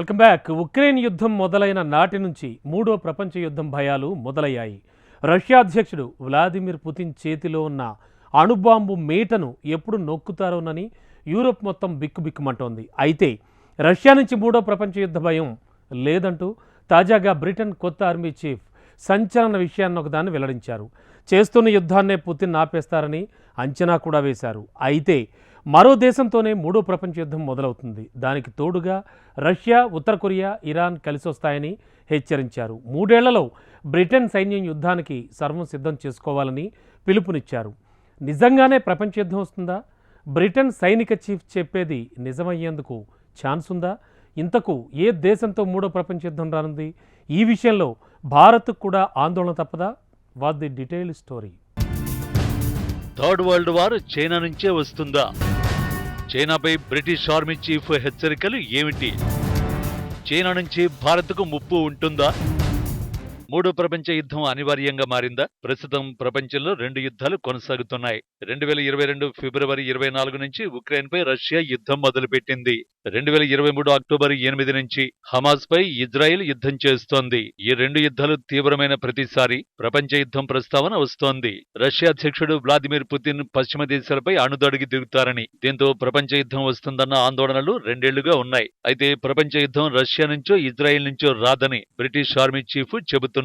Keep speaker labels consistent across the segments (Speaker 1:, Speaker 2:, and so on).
Speaker 1: Welcome back Ukraine యుద్ధం మొదలైన నాటి నుంచి మూడో ప్రపంచ యుద్ధం భయాలు మొదలయ్యాయి. రష్యా అధ్యక్షుడు వ్లాదిమిర్ పుతిన్ చేతిలో ఉన్న అణుబాంబు మేటను ఎప్పుడు నొక్కుతారోనని యూరోప్ మొత్తం బిక్కుబిక్కుమంటోంది. అయితే రష్యా నుంచి మూడో ప్రపంచ యుద్ధ భయం లేదంటూ తాజాగా బ్రిటన్ కొత్త ఆర్మీ చీఫ్ సంచలన విషయాన్ని ఒకదాన్ని వెల్లడించారు. చేస్తున్న యుద్ధాన్నే పుతిన్ ఆపేస్తారని అంచనా కూడా వేశారు. అయితే మరో దేశంతోనే మూడో ప్రపంచ యుద్ధం మొదలవుతుంది. దానికి తోడుగా రష్యా ఉత్తర కొరియా ఇరాన్ కలిసొస్తాయని హెచ్చరించారు. మూడేళ్ళలో బ్రిటన్ సైన్యం యుద్ధానికి సర్వం సిద్ధం చేసుకోవాలని పిలుపునిచ్చారు. నిజంగానే ప్రపంచ యుద్ధం వస్తుందా? బ్రిటన్ సైనిక చీఫ్ చెప్పేది నిజమయ్యేందుకు ఛాన్స్ ఉందా ఇంతకు ఏ దేశంతో మూడో ప్రపంచ యుద్ధం రానుంది? ఈ విషయంలో భారత్ కూడా ఆందోళన తప్పదా? What the detail story.
Speaker 2: Third world war China నుంచే వస్తుందా? చైనాపై బ్రిటిష్ ఆర్మీ చీఫ్ హెచ్చరికలు ఏమిటి? చైనా నుంచి భారత్కు ముప్పు ఉంటుందా? మూడో ప్రపంచ యుద్ధం అనివార్యంగా మారిందా? ప్రస్తుతం ప్రపంచంలో రెండు యుద్ధాలు కొనసాగుతున్నాయి. రెండు వేల ఇరవై రెండు ఫిబ్రవరి ఇరవై నాలుగు నుంచి ఉక్రెయిన్ పై రష్యా యుద్ధం మొదలుపెట్టింది. రెండు వేల ఇరవై మూడు అక్టోబర్ ఎనిమిది నుంచి హమాస్పై ఇజ్రాయెల్ యుద్ధం చేస్తోంది. ఈ రెండు యుద్ధాలు తీవ్రమైన ప్రతిసారి ప్రపంచ యుద్ధం ప్రస్తావన వస్తోంది. రష్యా అధ్యక్షుడు వ్లాదిమిర్ పుతిన్ పశ్చిమ దేశాలపై అణుదడుగు దిగుతారని దీంతో ప్రపంచ యుద్ధం వస్తుందన్న ఆందోళనలు రెండేళ్ళుగా ఉన్నాయి. అయితే ప్రపంచ యుద్ధం రష్యా నుంచో ఇజ్రాయెల్ నుంచో రాదని బ్రిటిష్ ఆర్మీ చీఫ్ చెబుతున్నారు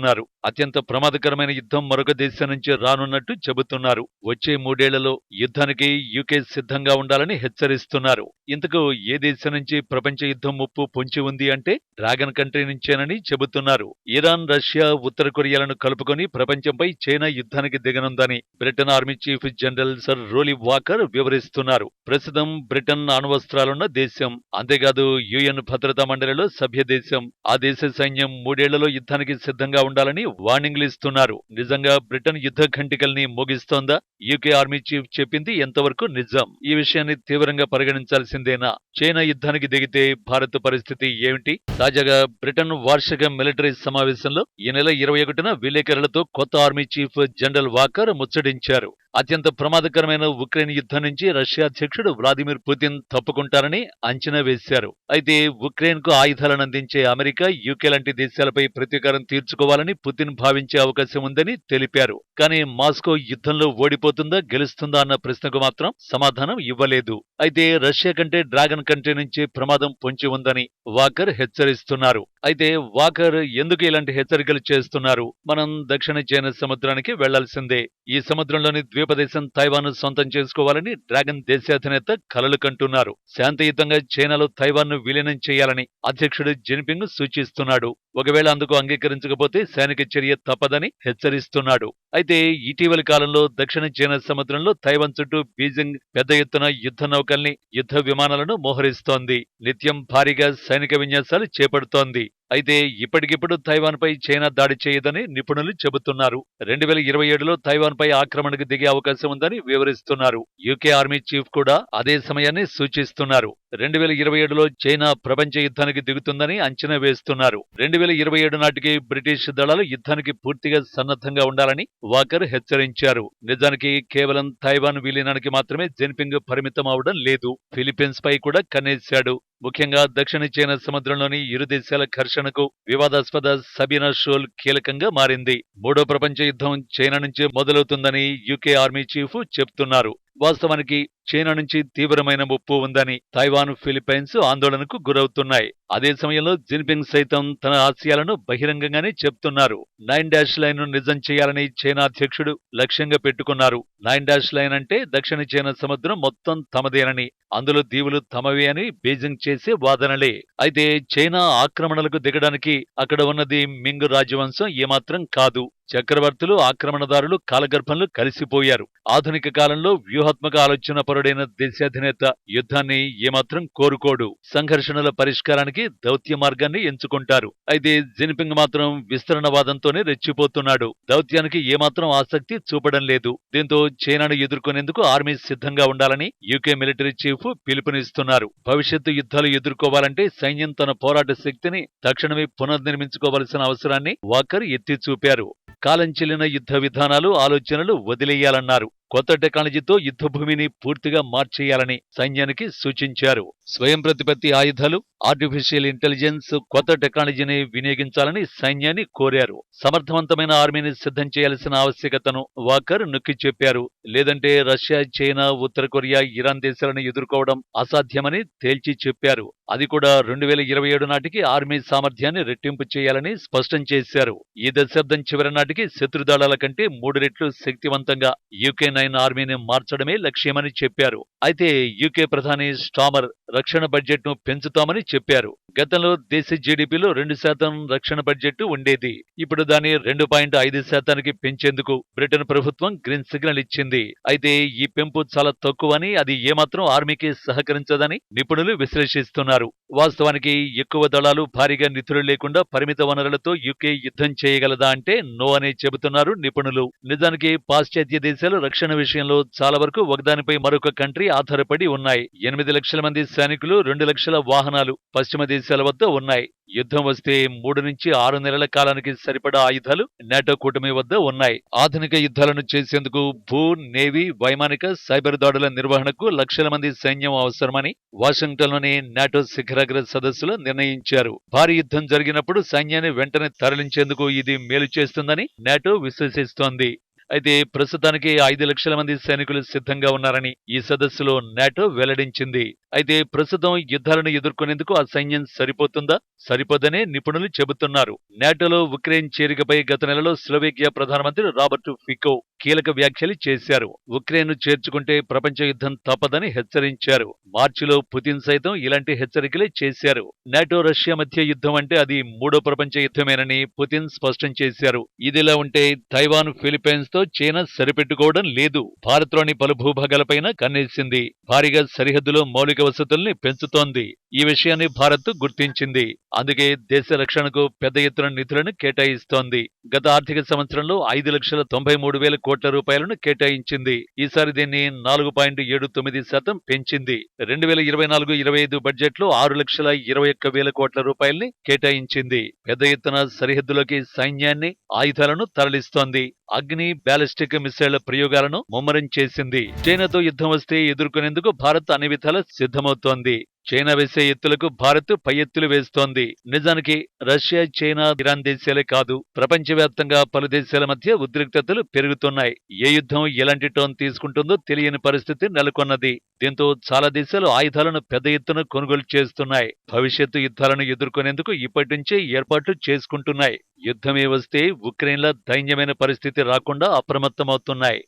Speaker 2: అత్యంత ప్రమాదకరమైన యుద్ధం మరొక దేశం నుంచి రానున్నట్టు చెబుతున్నారు. వచ్చే మూడేళ్ళలో యుద్ధానికి యూకే సిద్ధంగా ఉండాలని హెచ్చరిస్తున్నారు. ఇంతకు ఏ దేశం నుంచి ప్రపంచ యుద్ధం ముప్పు పొంచి ఉంది అంటే డ్రాగన్ కంట్రీ నుంచేనని చెబుతున్నారు. ఇరాన్ రష్యా ఉత్తర కొరియాలను కలుపుకొని ప్రపంచంపై చైనా యుద్ధానికి దిగనుందని Britain army chief general sir Roly Walker వివరిస్తున్నారు. ప్రస్తుతం బ్రిటన్ అణువస్త్రాలున్న దేశం అంతేకాదు యుఎన్ భద్రతా మండలిలో సభ్య దేశం. ఆ దేశ సైన్యం మూడేళ్ళలో యుద్ధానికి సిద్ధంగా ఉండాలని వార్నింగ్లు ఇస్తున్నారు. నిజంగా బ్రిటన్ యుద్ధ ఘంటికల్ని మోగిస్తోందా? యూకే ఆర్మీ చీఫ్ చెప్పింది ఎంతవరకు నిజం? ఈ విషయాన్ని తీవ్రంగా పరిగణించాల్సిందేనా? చైనా యుద్ధానికి దిగితే భారత్ పరిస్థితి ఏమిటి? తాజాగా బ్రిటన్ వార్షిక మిలిటరీ సమావేశంలో ఈ నెల ఇరవై ఒకటిన విలేకరులతో కొత్త ఆర్మీ చీఫ్ జనరల్ వాకర్ ముచ్చటించారు. అత్యంత ప్రమాదకరమైన ఉక్రెయిన్ యుద్ధం నుంచి రష్యా అధ్యక్షుడు వ్లాదిమిర్ పుతిన్ తప్పుకుంటారని అంచనా వేశారు. అయితే ఉక్రెయిన్కు ఆయుధాలను అందించే అమెరికా యూకే లాంటి దేశాలపై ప్రతీకారం తీర్చుకోవాలని పుతిన్ భావించే అవకాశం ఉందని తెలిపారు. కానీ మాస్కో యుద్ధంలో ఓడిపోతుందా గెలుస్తుందా అన్న ప్రశ్నకు మాత్రం సమాధానం ఇవ్వలేదు. అయితే రష్యా కంటే డ్రాగన్ కంట్రీ నుంచి ప్రమాదం పొంచి ఉందని వాకర్ హెచ్చరిస్తున్నారు. అయితే వాకర్ ఎందుకు ఇలాంటి హెచ్చరికలు చేస్తున్నారు? మనం దక్షిణ చైనా సముద్రానికి వెళ్ళాల్సిందే. ఈ సముద్రంలోని ద్వీపదేశం తైవాన్ సొంతం చేసుకోవాలని డ్రాగన్ దేశాధినేత కలలు కంటున్నారు. శాంతియుతంగా చైనాలో తైవాన్ను విలీనం చేయాలని అధ్యక్షుడు జిన్పింగ్ సూచిస్తున్నాడు. ఒకవేళ అందుకు అంగీకరించకపోతే సైనిక చర్య తప్పదని హెచ్చరిస్తున్నాడు. అయితే ఇటీవలి కాలంలో దక్షిణ చైనా సముద్రంలో తైవాన్ చుట్టూ బీజింగ్ పెద్ద ఎత్తున యుద్ధ నౌకల్ని యుద్ధ విమానాలను మోహరిస్తోంది. నిత్యం భారీగా సైనిక విన్యాసాలు చేపడుతోంది. అయితే ఇప్పటికిప్పుడు తైవాన్పై చైనా దాడి చేయదని నిపుణులు చెబుతున్నారు. రెండు వేల ఇరవై ఏడులో తైవాన్పై ఆక్రమణకు దిగే అవకాశం ఉందని వివరిస్తున్నారు. యూకే ఆర్మీ చీఫ్ కూడా అదే సమయాన్ని సూచిస్తున్నారు. రెండు వేల ఇరవై ఏడులో చైనా ప్రపంచ యుద్ధానికి దిగుతుందని అంచనా వేస్తున్నారు. రెండు వేల ఇరవై ఏడు నాటికి బ్రిటిష్ దళాలు యుద్ధానికి పూర్తిగా సన్నద్ధంగా ఉండాలని వాకర్ హెచ్చరించారు. నిజానికి కేవలం తైవాన్ విలీనానికి మాత్రమే జిన్పింగ్ పరిమితం అవడం లేదు. ఫిలిప్పీన్స్ పై కూడా కన్నేశాడు. ముఖ్యంగా దక్షిణ చైనా సముద్రంలోని ఇరు దేశాల ఘర్షణకు వివాదాస్పద సబీనా షోల్ కీలకంగా మారింది. మూడో ప్రపంచ యుద్ధం చైనా నుంచి మొదలవుతుందని యూకే ఆర్మీ చీఫ్ చెప్తున్నారు. వాస్తవానికి చైనా నుంచి తీవ్రమైన ముప్పు ఉందని తైవాన్ ఫిలిప్పైన్స్ ఆందోళనకు గురవుతున్నాయి. అదే సమయంలో జిన్పింగ్ సైతం తన ఆశయాలను బహిరంగంగానే చెప్తున్నారు. నైన్ డాష్ లైన్ను నిజం చేయాలని చైనా అధ్యక్షుడు లక్ష్యంగా పెట్టుకున్నారు. నైన్ డాష్ లైన్ అంటే దక్షిణ చైనా సముద్రం మొత్తం తమదేనని అందులో దీవులు తమవే అని బీజింగ్ చేసే వాదనలే. అయితే చైనా ఆక్రమణలకు దిగడానికి అక్కడ ఉన్నది మింగ్ రాజవంశం ఏమాత్రం కాదు. చక్రవర్తులు ఆక్రమణదారులు కాలగర్భంలో కలిసిపోయారు. ఆధునిక కాలంలో వ్యూహాత్మక ఆలోచన పరుడైన దేశాధినేత యుద్ధాన్ని ఏమాత్రం కోరుకోడు. సంఘర్షణల పరిష్కారానికి దౌత్య మార్గాన్ని ఎంచుకుంటారు. అయితే జిన్పింగ్ మాత్రం విస్తరణవాదంతోనే రెచ్చిపోతున్నాడు. దౌత్యానికి ఏమాత్రం ఆసక్తి చూపడం లేదు. దీంతో చైనాను ఎదుర్కొనేందుకు ఆర్మీ సిద్ధంగా ఉండాలని యూకే మిలిటరీ చీఫ్ పిలుపునిస్తున్నారు. భవిష్యత్తు యుద్ధాలు ఎదుర్కోవాలంటే సైన్యం తన పోరాట శక్తిని తక్షణమే పునర్నిర్మించుకోవాల్సిన అవసరాన్ని వాకర్ ఎత్తి చూపారు కాలం చెల్లిన యుద్ధ విధానాలు ఆలోచనలు వదిలేయాలన్నారు. కొత్త టెక్నాలజీతో యుద్ధభూమిని పూర్తిగా మార్చేయాలని సైన్యానికి సూచించారు. స్వయం ప్రతిపత్తి ఆయుధాలు ఆర్టిఫిషియల్ ఇంటెలిజెన్స్ కొత్త టెక్నాలజీని వినియోగించాలని సైన్యాన్ని కోరారు. సమర్థవంతమైన ఆర్మీని సిద్ధం చేయాల్సిన ఆవశ్యకతను వాకర్ నొక్కి చెప్పారు. లేదంటే రష్యా చైనా ఉత్తర కొరియా ఇరాన్ దేశాలను ఎదుర్కోవడం అసాధ్యమని తేల్చి చెప్పారు. అది కూడా రెండు వేల ఇరవై ఏడు నాటికి ఆర్మీ సామర్థ్యాన్ని రెట్టింపు చేయాలని స్పష్టం చేశారు. ఈ దశాబ్దం చివరి నాటికి శత్రుదళాల కంటే మూడు రెట్లు శక్తివంతంగా యూకే నైన్ ఆర్మీని మార్చడమే లక్ష్యమని చెప్పారు. అయితే యూకే ప్రధాని స్టామర్ రక్షణ బడ్జెట్ను పెంచుతామని చెప్పారు. గతంలో దేశ జీడిపిలో రెండు శాతం రక్షణ బడ్జెట్ ఉండేది. ఇప్పుడు దాన్ని రెండు పాయింట్ ఐదు శాతానికి పెంచేందుకు బ్రిటన్ ప్రభుత్వం గ్రీన్ సిగ్నల్ ఇచ్చింది. అయితే ఈ పెంపు చాలా తక్కువని అది ఏమాత్రం ఆర్మీకి సహకరించదని నిపుణులు విశ్లేషిస్తున్నారు. వాస్తవానికి ఎక్కువ దళాలు భారీగా నిధులు లేకుండా పరిమిత వనరులతో యూకే యుద్ధం చేయగలదా అంటే నో అని చెబుతున్నారు నిపుణులు. నిజానికి పాశ్చాత్య దేశాలు రక్షణ విషయంలో చాలా వరకు ఒకదానిపై మరొక కంట్రీ ఆధారపడి ఉన్నాయి. ఎనిమిది లక్షల మంది సైనికులు రెండు లక్షల వాహనాలు పశ్చిమ దేశాల వద్ద ఉన్నాయి. యుద్ధం వస్తే మూడు నుంచి ఆరు నెలల కాలానికి సరిపడా ఆయుధాలు నాటో కూటమి వద్ద ఉన్నాయి. ఆధునిక యుద్ధాలను చేసేందుకు భూ నేవీ వైమానిక సైబర్ దాడుల నిర్వహణకు లక్షల మంది సైన్యం అవసరమని వాషింగ్టన్లోని నాటో శిఖరాగ్ర సదస్సులో నిర్ణయించారు. భారీ యుద్ధం జరిగినప్పుడు సైన్యాన్ని వెంటనే తరలించేందుకు ఇది మేలు చేస్తుందని నాటో విశ్వసిస్తోంది. అయితే ప్రస్తుతానికి ఐదు లక్షల మంది సైనికులు సిద్ధంగా ఉన్నారని ఈ సదస్సులో నాటో వెల్లడించింది. అయితే ప్రస్తుతం యుద్ధాలను ఎదుర్కొనేందుకు ఆ సైన్యం సరిపోతుందా? సరిపోదనే నిపుణులు చెబుతున్నారు. నాటోలో ఉక్రెయిన్ చేరికపై గత నెలలో స్లోవేకియా ప్రధానమంత్రి రాబర్ట్ ఫికో కీలక వ్యాఖ్యలు చేశారు. ఉక్రెయిన్ చేర్చుకుంటే ప్రపంచ యుద్ధం తప్పదని హెచ్చరించారు. మార్చిలో పుతిన్ సైతం ఇలాంటి హెచ్చరికలే చేశారు. నాటో రష్యా మధ్య యుద్ధం అంటే అది మూడో ప్రపంచ యుద్ధమేనని పుతిన్ స్పష్టం చేశారు. ఇదిలా ఉంటే తైవాన్ ఫిలిప్పైన్స్తో చైనా సరిపెట్టుకోవడం లేదు. భారత్లోని పలు భూభాగాలపైన కన్నేసింది. భారీగా సరిహద్దులో మౌలిక వసతుల్ని పెంచుతోంది. ఈ విషయాన్ని భారత్ గుర్తించింది. అందుకే దేశ రక్షణకు పెద్ద ఎత్తున నిధులను కేటాయిస్తోంది. గత ఆర్థిక సంవత్సరంలో ఐదు లక్షల తొంభై మూడు వేల కోట్ల రూపాయలను కేటాయించింది. ఈసారి దీన్ని నాలుగు పాయింట్ ఏడు తొమ్మిది శాతం పెంచింది. రెండు వేల ఇరవై నాలుగు ఇరవై ఐదు బడ్జెట్లో ఆరు లక్షల ఇరవై ఒక్క వేల కోట్ల రూపాయల్ని కేటాయించింది. పెద్ద ఎత్తున సరిహద్దులోకి సైన్యాన్ని ఆయుధాలను తరలిస్తోంది. అగ్ని బ్యాలిస్టిక్ మిసైళ్ళ ప్రయోగాలను ముమ్మరం చేసింది. చైనాతో యుద్ధం వస్తే ఎదుర్కొనేందుకు భారత్ అన్ని విధాలా సిద్ధమవుతోంది. చైనా వేసే ఎత్తులకు భారత్ పై ఎత్తులు వేస్తోంది. నిజానికి రష్యా చైనా ఇరాన్ దేశాలే కాదు ప్రపంచవ్యాప్తంగా పలు దేశాల మధ్య ఉద్రిక్తతలు పెరుగుతున్నాయి. ఏ యుద్ధం ఎలాంటి టోన్ తీసుకుంటుందో తెలియని పరిస్థితి నెలకొన్నది. దీంతో చాలా దేశాలు ఆయుధాలను పెద్ద ఎత్తున కొనుగోలు చేస్తున్నాయి. భవిష్యత్తు యుద్ధాలను ఎదుర్కొనేందుకు ఇప్పటి నుంచే ఏర్పాట్లు చేసుకుంటున్నాయి. యుద్ధమే వస్తే ఉక్రెయిన్ల దైన్యమైన పరిస్థితి రాకుండా అప్రమత్తమవుతున్నాయి.